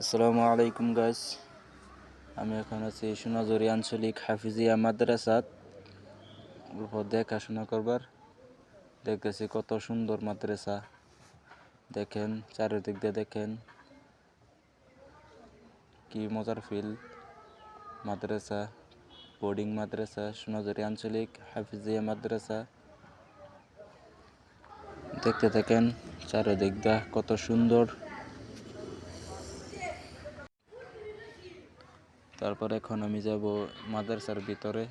আসসালামু আলাইকুম গাইস আমি এখন আছি সোনাঝুরি আঞ্চলিক হাফিজিয়া মাদ্রাসাত। দেখাশোনা করবার। দেখতেছি কত সুন্দর মাদ্রাসা। দেখেন, চারিদিক দিয়ে দেখেন। কি মজার ফিল মাদ্রাসা বোর্ডিং মাদ্রাসা, সোনাঝুরি আঞ্চলিক হাফিজিয়া মাদ্রাসা। দেখতে দেখেন চারিদিক দিয়ে কত সুন্দর তারপর এখন আমি যাব মাদ্রাসার ভিতরে।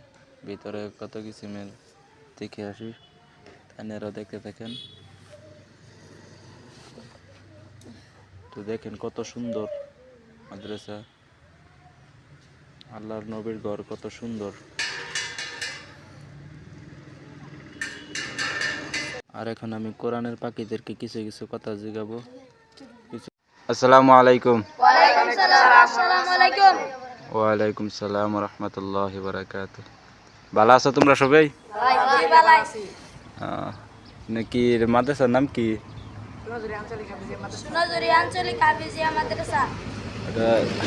ভিতরে কত কিসিমের দেখে আসি। তাইনারা দেখতে থাকেন। তো দেখেন কত সুন্দর মাদ্রাসা। আল্লাহর নবীর ঘর কত সুন্দর। আর এখন আমি কোরআনের পাখিদেরকে কিছু কিছু কথা জিগাবো। কিছু আসসালামু আলাইকুম। ওয়ালাইকুম আসসালামু আলাইকুম। ওয়ালাইকুম সালাম রহমতুল্লাহ বারাকাত ভালো আছো তোমরা সবাই? নাকি মাদ্রাসার নাম কি?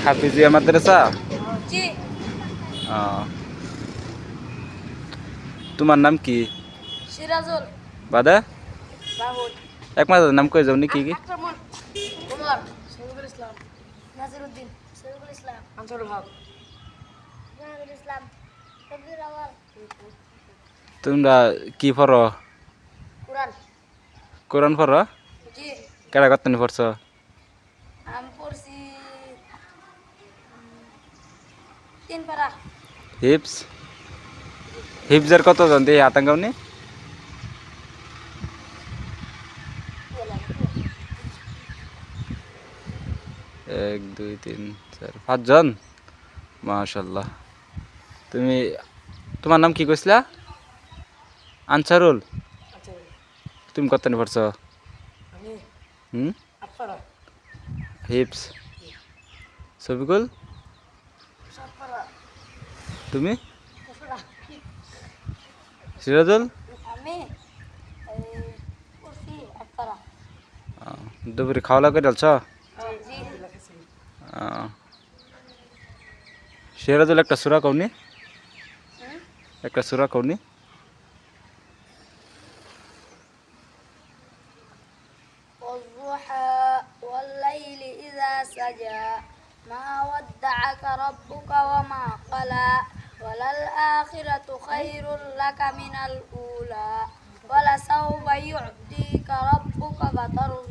হাফিজিয়া মাদ্রাসা। তোমার নাম কি? বাদা? এক মাসের নাম কয়ে যাও নাকি কি? ইসলাম। আনসারুল হক। জাহানুল ইসলাম। কবির আওয়াল তোমরা কি পড়? কুরআন। কোরআন পড়? জি। কেডা কত পড়ছ? আমি পড়ছি তিন পারা হিপস হিপসের কত জন দিয়ে আতঙ্কাওনি এক দুই তিন চার পাঁচজন? মাশাল্লাহ তুমি তোমার নাম কি কইছিলা? আনসারুল। তুমি কত পড়ছ? হুম? হিপস। সবিকুল তুমি? সিরাজুল? দুপুরে খাওয়া দাওয়া করে সিরাজুল একটা সুরা কওনি একটা সুরা কওনি والضحى والليل إذا سجى ما ودعك ربك وما قلى وللآخرة خير لك من الأولى ولسوف يعطيك ربك فترضى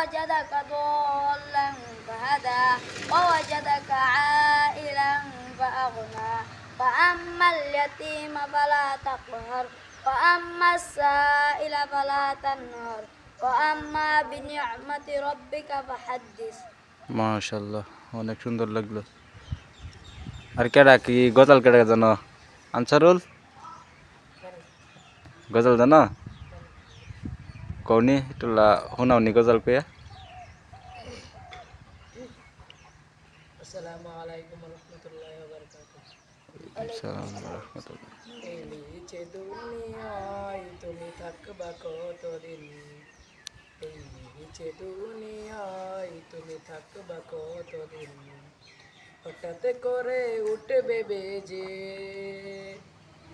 ووجدك ضالا فهدى ووجدك عائلا فأغنى فأما اليتيم فلا تقهر وأما السائل فلا تنهر وأما بنعمة ربك فحدث মাশাল্লাহ অনেক সুন্দর লাগলো আর কেডা কি গজাল কেডা জানো আনসারুল গজাল জানো দুনিয়ায় তুমি থাকবা কতদিন এই নিচে দুনিয়ায় তুমি থাকবা কতদিন হঠাৎ করে উঠবে বেজে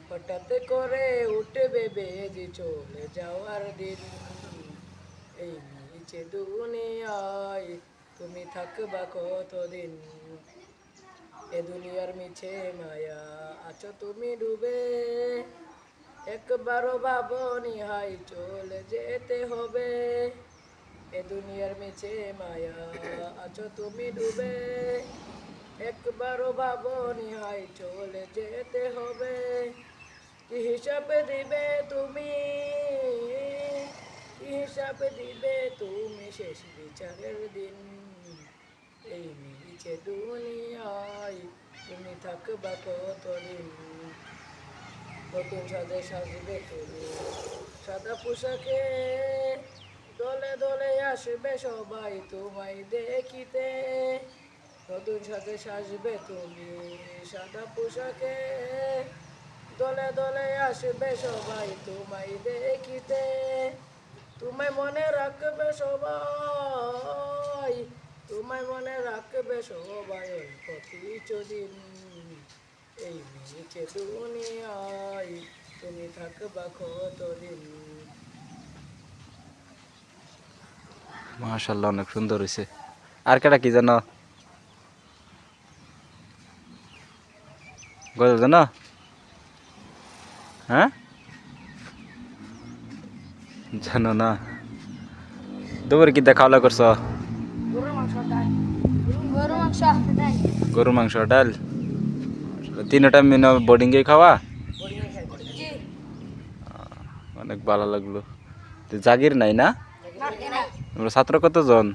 হঠাৎ করে উঠবে বেজে চলে যাওয়ার দিন এই নিচে দুনিয়ায় তুমি থাকবা কতদিন? এ দুনিয়ার মিছে মায়া আছো তুমি ডুবে। একবারও ভাবনি হাই চলে যেতে হবে। এ দুনিয়ার মিছে মায়া আছো তুমি ডুবে। একবারও ভাবনি হাই চলে যেতে হবে। কি হিসাবে দিবে তুমি কি হিসাবে দিবে, তুমি শেষ বিচারের দিন। এই নিচে দুনিয়ায় তুমি থাকবা কতদিন? নতুন সাজে সাজবে তুমি। সাদা পোশাকে দলে দলে আসবে সবাই তোমায় দেখিতে। নতুন সাজে সাজবে তুমি। সাদা পোশাকে দলে দলে আসবে সবাই তোমায় দেখিতে। তোমায় মনে রাখবে সবাই, তোমায় মনে রাখবে সবাই প্রতিদিন এই নিচে দুনিয়ায় তুমি থাকবা কতদিন? মাশাল্লাহ অনেক সুন্দর হয়েছে আর কেটা কি জানো? গজল জানো? হ্যাঁ? জানো না দুপুরে কি খাওয়া করছ? ডাল গরুর গরু মাংস ডাল। তিনটা টাইম বোর্ডিংয়ে খাওয়া? অনেক ভালো লাগল। জাগির নাই না? তোমরা ছাত্র কতজন?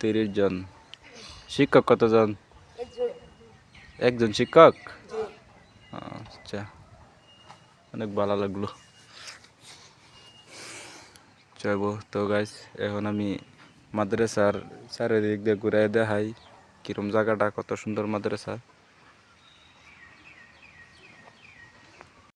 তিরিশ জন। শিক্ষক কতজন? একজন শিক্ষক? আচ্ছা। অনেক ভালো লাগল। যাইব তো গাইস এখন আমি মাদ্রাসার চারিদিক দিয়ে ঘুরাই দেখাই কিরম জায়গাটা, কত সুন্দর মাদ্রাসা।